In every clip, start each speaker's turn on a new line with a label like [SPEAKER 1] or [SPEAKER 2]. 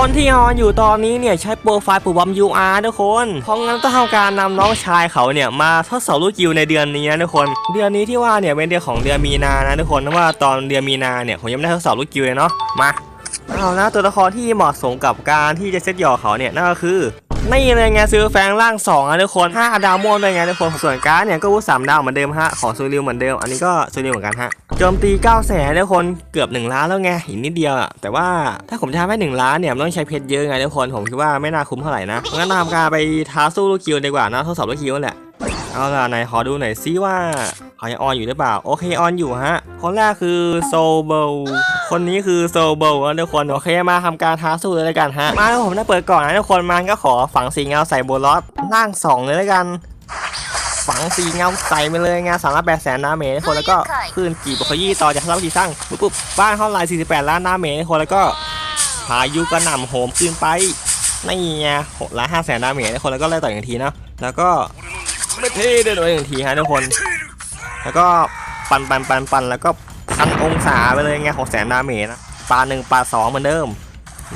[SPEAKER 1] คนที่ออนอยู่ตอนนี้เนี่ยใช้โปรไฟล์ปู่บอม UR ทุกคนเพราะงั้นต้องทำการนำน้องชายเขาเนี่ยมาทดสอบลูกกิวในเดือนนี้นะทุกคน เดือนนี้ที่ว่าเนี่ยเป็นเดือนของเดือนมีนานะทุกคนเพราะว่าตอนเดือนมีนาเนี่ยผมยังไม่ได้ทดสอบลูกกิวเลยเนาะมาเอานะตัวละครที่เหมาะสมกับการที่จะเซตหยอเขาเนี่ยนั่นก็คือ นี่เลยไงซื้อแฟงร่าง2อะทุกคน5ดาวม่วงเลยไงทุกคนส่วนการ์ดเนี่ยก็วุ้3ดาวเหมือนเดิมฮะของซูริวเหมือนเดิมอันนี้ก็ซูริวเหมือนกันฮะโจมตี9แสนทุกคนเกือบ 1 ล้านแล้วไงอีกนิดเดียวอะแต่ว่าถ้าผมจะทำให้1ล้านเนี่ยมันต้องใช้เพชรเยอะไงทุกคนผมคิดว่าไม่น่าคุ้มเท่าไหร่นะงั้นทำการไปท้าสู้ลูกคิวดีกว่านะทดสอบลูกคิวนั่นแหละเอาล่ะไหนขอดูหน่อยซิว่าเขายังออนอยู่หรือเปล่า โอเคออนอยู่ฮะ คนแรกคือโซเบลคนนี้คือโซเบลนะทุกคนโอเคมาทำการท้าสู้เลยแล้วกันฮะ มาแล้วผมได้เปิดก่อนนะทุกคนมันก็ขอฝังสีเงาใส่โบลอสล่างสองเลยแล้วกันฝังสีเงาใส่ไปเลยงานสามล้านแปดแสนนาเมตรคนแล้วก็คลื่นจีบขยี้ต่อจากสร้างจีสร้างปุ๊บปุ๊บบ้านเท่าไหร่สี่สิบแปดล้านนาเมตรคนแล้วก็พายุกระหน่ำโหมขึ้นไปนี่ไงหกล้านห้าแสนนาเมตรคนแล้วก็ไล่ต่ออีกหนึ่งทีเนาะแล้วก็ไม่เท่เดินไปหนึ่งทีฮะทุกคน แล้วก็ปันปันปันปันแล้วก็พันองศาไปเลยไงหกแสนดาเมจนะปลาหนึ่งปลาสองเหมือนเดิม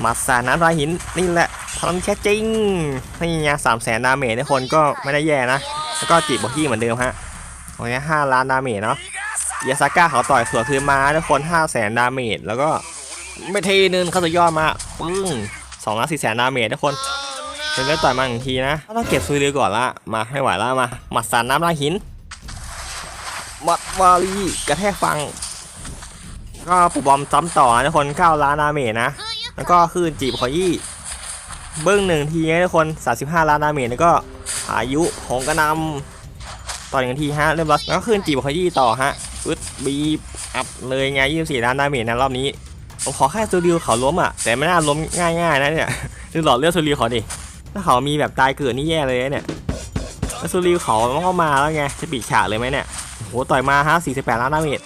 [SPEAKER 1] มาสาน้ำลายหินนี่แหละพลังแค่จริงนี่ไงสามแสนดาเมจทุกคนก็ไม่ได้แย่นะ แล้วก็จีบบอที่เหมือนเดิมฮะโอเคห้าล้านดาเมจเนาะยาซาก้าเขาต่อยสวนคืนมาทุกคนห้าแสนดาเมจแล้วก็ไม่ทีนึงเขาจะย่อดมาปึ้งสองล้านสี่แสนดาเมจทุกคนเป็นเลือดต่อยมาหนึ่งทีนะต้องเก็บซุยเรือก่อนละมาไม่ไหวแล้วมาหมัดสารน้ำลายหิน มัดวาลีกระแทกฟัง ก็ปุบบอมซ้ำต่อนะทุกคน9ล้านดาเมจนะ แล้วก็คืนจีบขอยี่ เบิ้งหนึ่งทีนะทุกคน35ล้านดาเมจแล้วก็อายุของกระนำต่อหนึ่งทีฮะเริ่มร้อยแล้วก็คืนจีบขอยี่ต่อฮะอึดบีอัพเลยไง24ล้านดาเมจนะรอบนี้ผมขอแค่ซูริวเขาล้มอะแต่ไม่น่าล้มง่ายๆนะเนี่ยดูหลอดเลือดซูริวเขาดิถ้าเขามีแบบตายเกิดนี่แย่เลยเนี่ยแล้วซูริวเขามันก็มาแล้วไงจะปิดฉากเลยไหมเนี่ย โหต่อยมาฮะ48ล้านดาเมจ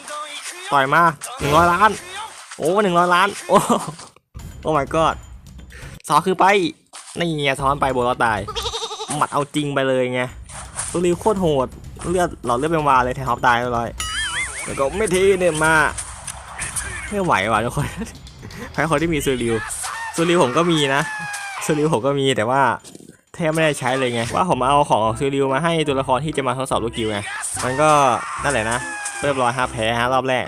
[SPEAKER 1] ต่อยมา100ล้าน โอ้100ล้าน โอ้โอ้ my god สอคือไปนี่ไงซ้อนไปโบลตาย หมัดเอาจริงไปเลยไงตัวริวโคตรโหด เลือดหลอดเลือดเป็นวาเลยแทนท็อปตายเรียบร้อยแล้วก็ไม่ทีเนี่ยมา ไม่ไหวว่ะทุกคนใครคนที่มีซูริวซูริวผมก็มีนะซูริวผมก็มีแต่ว่าแทบไม่ได้ใช้เลยไง ว่าผมเอาของซูริวมาให้ตัวละครที่จะมาทดสอบลูกกิวไง มันก็นั่นแหละนะเรียบร้อยฮะแพ้ฮะรอบแรก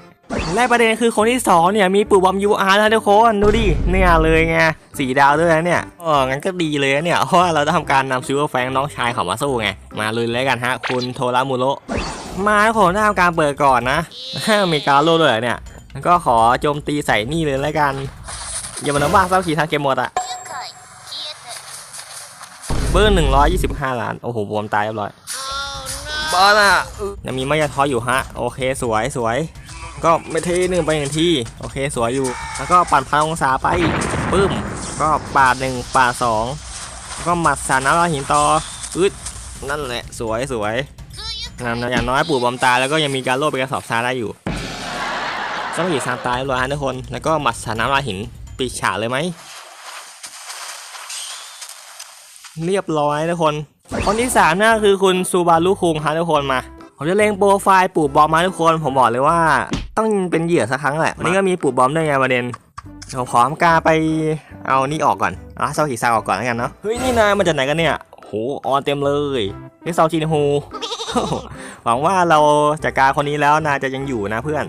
[SPEAKER 1] แรกประเด็นคือคนที่สองเนี่ย มีปู่บอมยูอาร์นะทุกคนดูดิเนี่ยเลยไงสีดาวด้วยนะเนี่ยอ๋องั้นก็ดีเลยเนี่ย เพราะว่าเราจะทำการนำซิลเวอร์แฟงน้องชายเขามาสู้ไง มาลุยเลยกันฮะ คุณโทรามูโรมาแล้วผมได้ทำการเปิดก่อนนะมีการโล่ด้วยเนี่ย ก็ขอโจมตีใส่นี่เลยแล้วกัน อย่ามาโนบ้าเศร้าขีทางเกมหมดอะเบอร์หนึ่งร้อยยี่สิบห้าล้าน โอ้โหบวมตายเรียบร้อย บอลอะยังมีมายาทออยู่ฮะ โอเคสวยสวย ก็ไม่เทหนึ่งไปหนึ่งทีโอเคสวยอยู่ แล้วก็ปั่นพันองศาไปปึ้ม ก็ปาดหนึ่งปาดสองก็หมัดสารน้ำลายหินต่ออึดนั่นแหละ สวยสวยน่ะอย่างน้อยปู่บอมตาแล้วก็ยังมีการโลดไปกระสอบซาได้อยู่ก็ไม่หยุดซานตายรียบร้อฮะทุกคน แล้วก็หมัดสารน้ำลายหินปีฉาเลยไหมเรียบร้อยทุกคน คนที่สามน่าคือคุณซูบารุคุงฮะทุกคนมา ผมจะเล็งโปรไฟล์ปู่บอมมาทุกคน ผมบอกเลยว่า ต้องเป็นเหยื่อสักครั้งแหละวันนี้ก็มีปู่บอมด้วยไงประเด็นผมขอทำกาไปเอานี่ออกก่อนอะเซาขีซาออกก่อนแล้วกันเนาะเฮ้ยนี่นายมาจากไหนกันเนี่ยโหออนเต็มเลยนี่เซาจินฮูหวังว่าเราจัดการคนนี้แล้วนายจะยังอยู่นะเพื่อน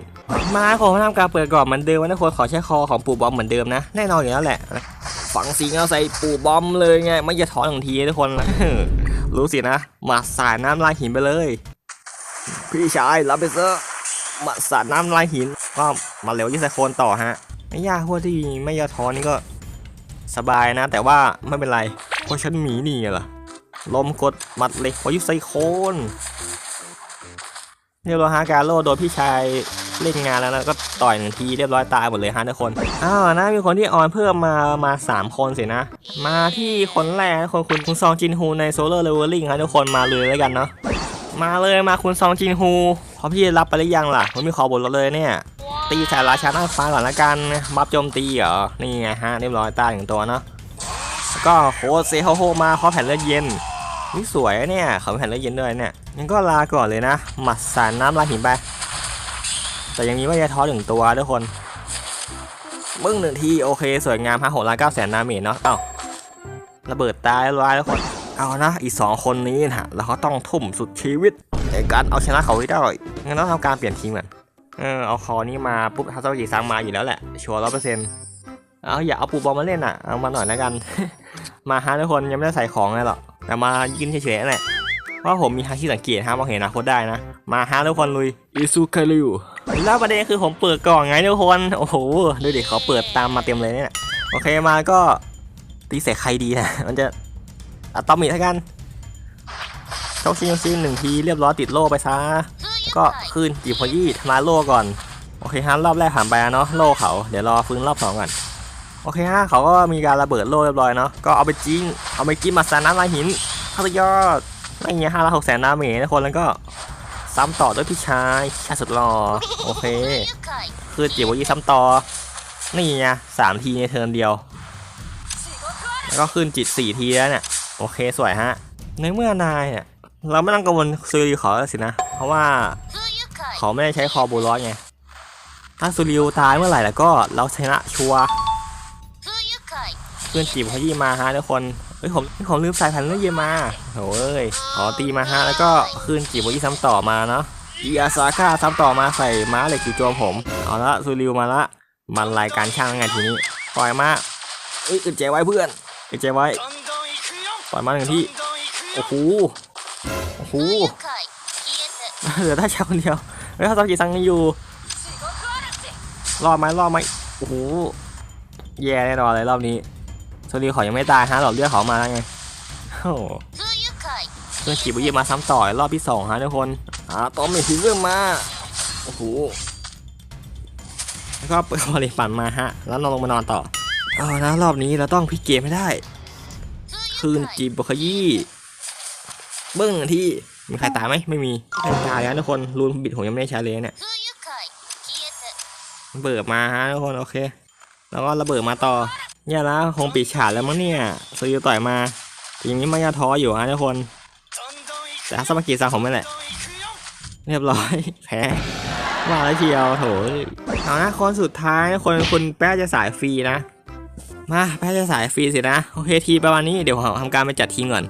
[SPEAKER 1] มาผมทำการเปิดก่อนเหมือนเดิมนะคนขอใช้คอของปู่บอมเหมือนเดิมนะแน่นอนอยู่แล้วแหละฝังสีเงาใส่ปู่บอมเลยไงไม่จะถอนหนึ่งทีทุกคน รู้สินะ มาสาดน้ำลายหินไปเลย พี่ชายรับไปเซอร์มาสาดน้ำลายหิน ก็มาเหลวยิงไซโคนต่อฮะ ไม่ยากพวกที่ไม่ยาท้อนนี่ก็สบายนะ แต่ว่าไม่เป็นไร เพราะฉันหมีนี่ไงล่ะลมกดมัดเหล็กพอยุไซโคนเรียบร้อยฮะการโลโดนพี่ชาย เล่นงานแล้วนะก็ต่อยหนึ่งทีเรียบร้อยตายหมดเลยฮะทุกคนอ้าวนะมีคนที่ออนเพิ่มมามา 3 คนสินะ มาที่คนแรกคนคุณคุณซองจินฮูในโซ l ล r ร์เลเวลลิ่งฮะทุกคนมาเลยแล้วกันเนาะมาเลยมาคุณซองจินฮูพราะพี่รับไปหรือยังล่ะผมมีขอบทเราเลยเนี่ยตีสายราชาหน้าฟ้าก่อนละกันมับโจมตีเหรอนี่ไงฮะเรียบร้อยตายหนึ่งตัวเนาะก็โคเซโฮโฮมาขอแผ่นเลือดเย็นนี่สวยเนี่ยเขาแผ่นเลือดเย็นด้วยเนี่ยงั้นก็ลาก่อนเลยนะหมัดสารน้ำลายหินไป แต่ยังมีว่ายาท้อหนึ่งตัวทุกคนมึงหนึ่งทีโอเค สวยงามฮะหกล้านเก้าแสนดาเมจเนาะเอ้าระเบิดตายเรียบร้อยแล้วคนเอานะอีกสองคนนี้นะแล้วเขาต้องทุ่มสุดชีวิตในการเอาชนะเขาให้ได้งั้นต้องทำการเปลี่ยนทีมก่อนเออเอาคอนี้มาปุ๊บฮัตโตกิซังมาอยู่แล้วแหละชัวร์ร้อยเปอร์เซ็นต์เอาอย่าเอาปูบอลมาเล่นอะเอามาหน่อยแล้วกัน มาฮะทุกคนยังไม่ได้ใส่ของเลยหรอกแต่มายืนเฉยๆนั่นแหละ ว่าผมมีฮาที่สังเกตฮะมองเห็นอนาคตได้นะ มาฮะทุกคนลุยอิซูคาริวแล้วประเด็นคือผมเปิดกล่องไงทุกคนโอ้โหดูดิเขาเปิดตามมาเต็มเลยเนี่ยโอเคมาก็ตีใส่ใครดีนะมันจะอะตอมิกแล้วกันโชคชิงซิงหนึ่งทีเรียบร้อยติดโล่ไปซะก็คืนจีบพอยี่ทำลายโล่ก่อนโอเคฮะรอบแรกผ่านไปแล้วเนาะโล่เขาเดี๋ยวรอฟื้นรอบสองก่อนโอเคฮะเขาก็มีการระเบิดโล่เรียบร้อยเนาะก็เอาไปจิ้งเอาไปจิ้มมาสาน้ำลายหินข้ายอด ไม่เงี้ยห้าละหกแสนดาเมจนะคนแล้วก็ซ้ำต่อด้วยพี่ชายชาสุดหล่อโอเค คือจีบพอยี่ซ้ำต่อ นี่ไงสามทีในเทิร์นเดียว แล้วก็ขึ้นจิตสี่ทีแล้วเนี่ย โอเคสวยฮะ ในเมื่อนายเนี่ย เราไม่ต้องกังวลซูริเขาแล้วสินะ เพราะว่าเขาไม่ได้ใช้คอบูลอสไง ถ้าซูริวตายเมื่อไหร่แล้วก็เราชนะชัวร์เพื่อนจีบเขายี่มาฮะทุกคน เฮ้ยผมผมลืมใส่แผ่นเลือดเยมาโอ้ยขอตีมาฮะแล้วก็คืนจีบเขายี่ซ้ำต่อมาเนาะอีอาซาก้าซ้ำต่อมาใส่ม้าเหล็กจู่โจมผม เอาละซูริวมาละมันรายการช่างไงทีนี้ ปล่อยมาเอ้ยอึดใจไว้เพื่อนอึดใจไว้ ปล่อยมาหนึ่งที่ โอ้โห โอ้โห เหลือได้ชาคนเดียวเฮ้ยเขากี่ซังยังอยู่ รอดไหมรอดไหมโอ้โห แย่แน่นอนเลยรอบนี้ โซลีเขายังไม่ตายฮะหลอดเลือดเขามาแล้วไงโอ้โหเพื่อนขีบุยมาซ้ำต่อยรอบที่สองฮะทุกคนอ่าต้อมเมทิเรื่องมาโอ้โหแล้วก็เปิดบอลเลปั่นมาฮะ แล้วนอนลงมานอนต่อเอานะรอบนี้เราต้องพลิกเกมให้ได้ คืนจีบขยี้เบิ้งที่มีใครตายไหมไม่มีตายแล้วทุกคนรูนบิดผมยังไม่ได้ใช้เลยเนี่ยเบิดมาฮะทุกคนโอเค แล้วก็ระเบิดมาต่อ เนี่ยนะคงปิดฉากแล้วมั้งเนี่ยซื้อต่อยมาทีนี้มันยังท้ออยู่ฮะทุกคน แต่สมากิซังผมไม่แหละ เรียบร้อย แพ้ว่าแล้วเชียวโถเอานะคนสุดท้ายคนคุณแป้จะสายฟรีนะ มาแพ้จะสายฟรีสินะ โอเคทีประมาณนี้เดี๋ยวผมทำการไปจัดทีมก่อน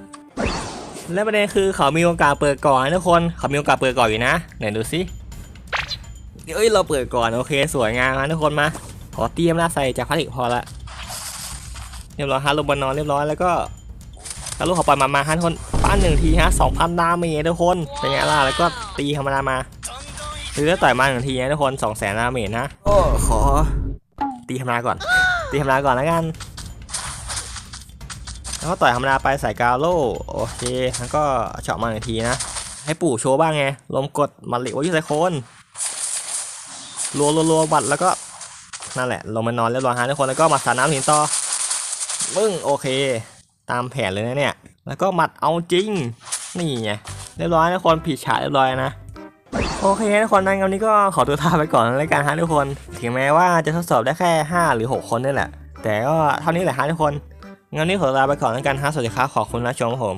[SPEAKER 1] และประเด็นคือเขามีโอกาสเปิดก่อนนะทุกคนเขามีโอกาสเปิดก่อนอยู่นะไหนดูสิเอ้ยเราเปิดก่อนโอเคสวยงามนะทุกคนมาขอเตรียมล้วใส่จากพลาสติกพอละ เรียบร้อยฮะลงบนนอนเรียบร้อยแล้วก็กระลูกเขาปล่อยมามาฮะทุกคนปั้นหนึ่งทีฮะสองพันดาเมจทุกคนเป็นไงล่ะแล้วก็ตีธรรมดามาหรือต่อยมาหนึ่งทีนะทุกคนสองแสนดาเมจนะโอ้ขอ ตีธรรมดาก่อน ตีธรรมดาก่อนแล้วกันแล้วก็ต่อยธรรมดาไปใส่กาโลโอเคแล้วก็เฉาะมาหนึ่งทีนะ ให้ปู่โชว์บ้างไงลมกดมัดเหล็กไว้ที่ไซโคนรัวรัวรัวบัดแล้วก็นั่นแหละลงมานอนเรียบร้อยฮะทุกคนแล้วก็มาสาน้ำหินต่อ มึงโอเค ตามแผนเลยนะเนี่ย แล้วก็หมัดเอาจริง นี่ไงเรียบร้อยนะทุกคนผิดฉาเรียบร้อยนะโอเคทุกคนนั้นวันนี้ก็ขอตัวลาไปก่อนแล้วกันฮะทุกคน ถึงแม้ว่าจะทดสอบได้แค่ 5 หรือ 6 คนนี่แหละ แต่ก็เท่านี้แหละฮะทุกคนงั้นนี้ขอลาไปก่อนแล้วกันฮะสวัสดีครับขอบคุณนะชมครับผม